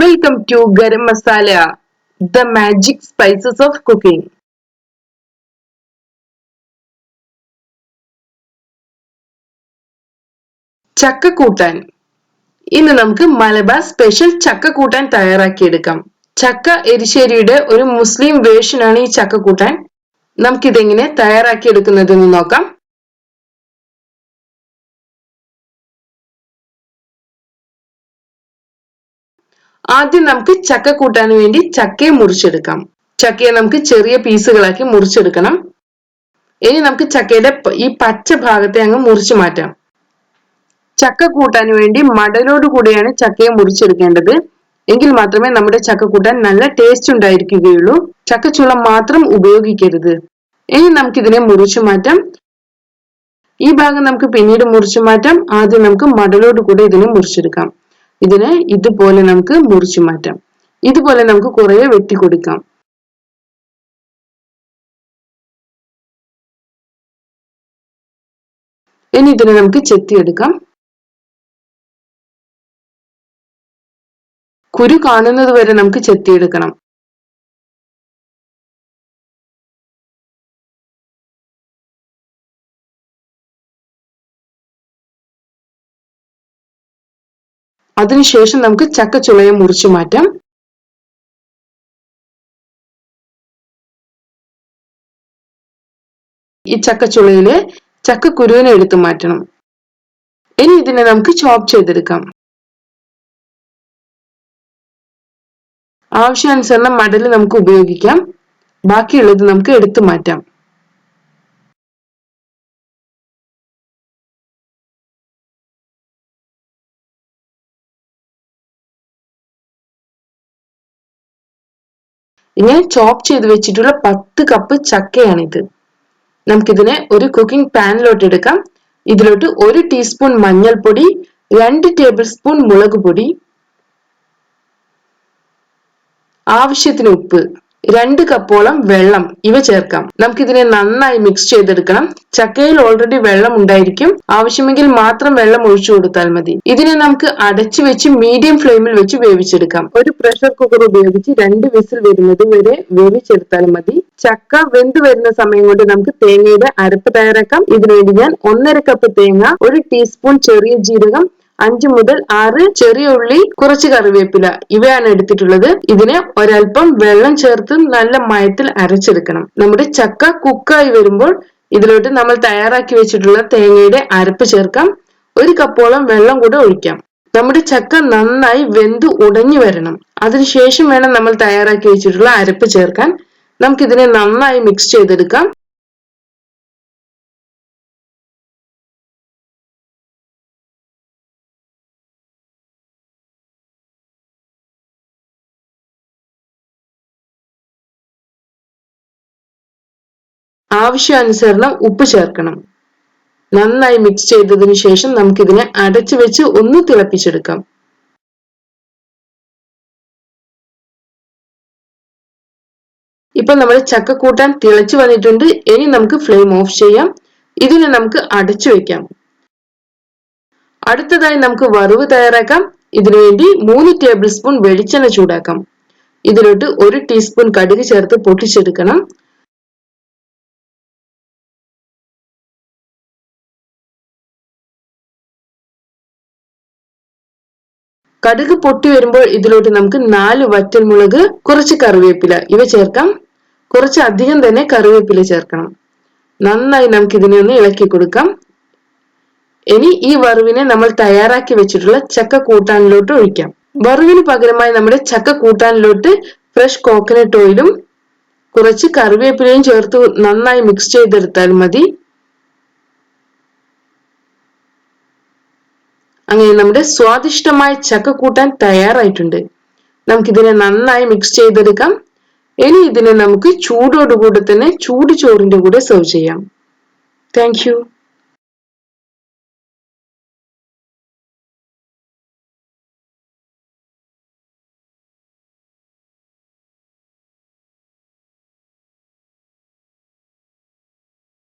Welcome to garam masala the magic spices of cooking ചക്ക കൂട്ടാൻ. ഇന്ന് നമുക്ക് മലബാർ സ്പെഷ്യൽ ചക്ക കൂട്ടാൻ തയ്യാറാക്കിയെടുക്കാം. ചക്ക എരിശ്ശേരിയുടെ ഒരു മുസ്ലിം വേർഷനാണ് ഈ ചക്ക കൂട്ടാൻ. നമുക്കിതെങ്ങനെ തയ്യാറാക്കിയെടുക്കുന്നതെന്ന് നോക്കാം. ആദ്യം നമുക്ക് ചക്ക കൂട്ടാൻ വേണ്ടി ചക്കയെ മുറിച്ചെടുക്കാം. ചക്കയെ നമുക്ക് ചെറിയ പീസുകളാക്കി മുറിച്ചെടുക്കണം. ഇനി നമുക്ക് ചക്കയുടെ ഈ പച്ച ഭാഗത്തെ അങ്ങ് മുറിച്ചു മാറ്റാം. ചക്ക കൂട്ടാൻ വേണ്ടി മടലോട് കൂടിയാണ് ചക്കയെ മുറിച്ചെടുക്കേണ്ടത്. എങ്കിൽ മാത്രമേ നമ്മുടെ ചക്ക കൂട്ടാൻ നല്ല ടേസ്റ്റ് ഉണ്ടായിരിക്കുകയുള്ളൂ. ചക്കച്ചുള മാത്രം ഉപയോഗിക്കരുത്. ഇനി നമുക്കിതിനെ മുറിച്ചു മാറ്റാം. ഈ ഭാഗം നമുക്ക് പിന്നീട് മുറിച്ചു മാറ്റാം. ആദ്യം നമുക്ക് മടലോട് കൂടെ ഇതിനെ മുറിച്ചെടുക്കാം. ഇതിനെ ഇതുപോലെ നമുക്ക് മുറിച്ചു മാറ്റാം. ഇതുപോലെ നമുക്ക് കുറെ വെട്ടി കൊടുക്കാം. ഇനി ഇതിനെ നമുക്ക് ചെത്തിയെടുക്കാം. കുരു കാണുന്നത് വരെ നമുക്ക് ചെത്തിയെടുക്കണം. അതിനുശേഷം നമുക്ക് ചക്കച്ചുളയെ മുറിച്ചു മാറ്റാം. ഈ ചക്കച്ചുളയിൽ ചക്ക കുരുവിനെ എടുത്തു മാറ്റണം. ഇനി ഇതിനെ നമുക്ക് ചോപ്പ് ചെയ്തെടുക്കാം. ആവശ്യാനുസരണം മടൽ നമുക്ക് ഉപയോഗിക്കാം. ബാക്കിയുള്ളത് നമുക്ക് എടുത്തു മാറ്റാം. ഇങ്ങനെ ചോപ്പ് ചെയ്ത് വെച്ചിട്ടുള്ള പത്ത് കപ്പ് ചക്കയാണിത്. നമുക്കിതിനെ ഒരു കുക്കിംഗ് പാനിലോട്ട് എടുക്കാം. ഇതിലോട്ട് ഒരു ടീസ്പൂൺ മഞ്ഞൾപ്പൊടി രണ്ട് ടേബിൾ സ്പൂൺ മുളക് പൊടി ആവശ്യത്തിന് ഉപ്പ്. രണ്ട് കപ്പോളം വെള്ളം ഇവ ചേർക്കാം. നമുക്കിതിനെ നന്നായി മിക്സ് ചെയ്തെടുക്കണം. ചക്കയിൽ ഓൾറെഡി വെള്ളം ഉണ്ടായിരിക്കും. ആവശ്യമെങ്കിൽ മാത്രം വെള്ളം ഒഴിച്ചു കൊടുത്താൽ മതി. ഇതിനെ നമുക്ക് അടച്ചു വെച്ച് മീഡിയം ഫ്ലെയിമിൽ വെച്ച് വേവിച്ചെടുക്കാം. ഒരു പ്രഷർ കുക്കർ ഉപയോഗിച്ച് രണ്ട് വിസിൽ വരുന്നത് വരെ വേവിച്ചെടുത്താൽ മതി. ചക്ക വെന്ത് വരുന്ന സമയം കൊണ്ട് നമുക്ക് തേങ്ങയുടെ അരപ്പ് തയ്യാറാക്കാം. ഇതിനുവേണ്ടി ഞാൻ ഒന്നര കപ്പ് തേങ്ങ ഒരു ടീസ്പൂൺ ചെറിയ ജീരകം അഞ്ചു മുതൽ ആറ് ചെറിയ ഉള്ളി കുറച്ച് കറിവേപ്പില ഇവയാണ് എടുത്തിട്ടുള്ളത്. ഇതിനെ ഒരൽപ്പം വെള്ളം ചേർത്ത് നല്ല മയത്തിൽ അരച്ചെടുക്കണം. നമ്മുടെ ചക്ക കുക്കായി വരുമ്പോൾ ഇതിലോട്ട് നമ്മൾ തയ്യാറാക്കി വെച്ചിട്ടുള്ള തേങ്ങയുടെ അരപ്പ് ചേർക്കാം. ഒരു കപ്പോളം വെള്ളം കൂടെ ഒഴിക്കാം. നമ്മുടെ ചക്ക നന്നായി വെന്ത് ഉടഞ്ഞു വരണം. അതിനുശേഷം വേണം നമ്മൾ തയ്യാറാക്കി വെച്ചിട്ടുള്ള അരപ്പ് ചേർക്കാൻ. നമുക്കിതിനെ നന്നായി മിക്സ് ചെയ്തെടുക്കാം. ആവശ്യാനുസരണം ഉപ്പ് ചേർക്കണം. നന്നായി മിക്സ് ചെയ്തതിനു ശേഷം നമുക്കിതിനെ അടച്ചു വെച്ച് ഒന്ന് തിളപ്പിച്ചെടുക്കാം. ഇപ്പൊ നമ്മൾ ചക്ക കൂട്ടാൻ തിളച്ചു വന്നിട്ടുണ്ട്. ഇനി നമുക്ക് ഫ്ലെയിം ഓഫ് ചെയ്യാം. ഇതിനെ നമുക്ക് അടച്ചു വെക്കാം. അടുത്തതായി നമുക്ക് വറവ് തയ്യാറാക്കാം. ഇതിനുവേണ്ടി മൂന്ന് ടേബിൾ സ്പൂൺ വെളിച്ചെണ്ണ ചൂടാക്കാം. ഇതിലോട്ട് ഒരു ടീസ്പൂൺ കടുക് ചേർത്ത് പൊട്ടിച്ചെടുക്കണം. കടുക് പൊട്ടി വരുമ്പോൾ ഇതിലോട്ട് നമുക്ക് നാല് വറ്റൽമുളക് കുറച്ച് കറിവേപ്പില ഇവ ചേർക്കാം. കുറച്ച് അധികം തന്നെ കറിവേപ്പില ചേർക്കണം. നന്നായി നമുക്ക് ഇതിനെ ഒന്ന് ഇളക്കി കൊടുക്കാം. ഇനി ഈ വറുവിനെ നമ്മൾ തയ്യാറാക്കി വെച്ചിട്ടുള്ള ചക്ക കൂട്ടാനിലോട്ട് ഒഴിക്കാം. വറുവിന് പകരമായി നമ്മുടെ ചക്ക കൂട്ടാനിലോട്ട് ഫ്രഷ് കോക്കനട്ട് ഓയിലും കുറച്ച് കറിവേപ്പിലയും ചേർത്ത് നന്നായി മിക്സ് ചെയ്തെടുത്താൽ മതി. അങ്ങനെ നമ്മുടെ സ്വാദിഷ്ടമായ ചക്ക കൂട്ടാൻ തയ്യാറായിട്ടുണ്ട്. നമുക്കിതിനെ നന്നായി മിക്സ് ചെയ്തെടുക്കാം. ഇനി ഇതിനെ നമുക്ക് ചൂടോടുകൂടെ തന്നെ ചൂട് ചോറിന്റെ കൂടെ സെർവ് ചെയ്യാം. താങ്ക്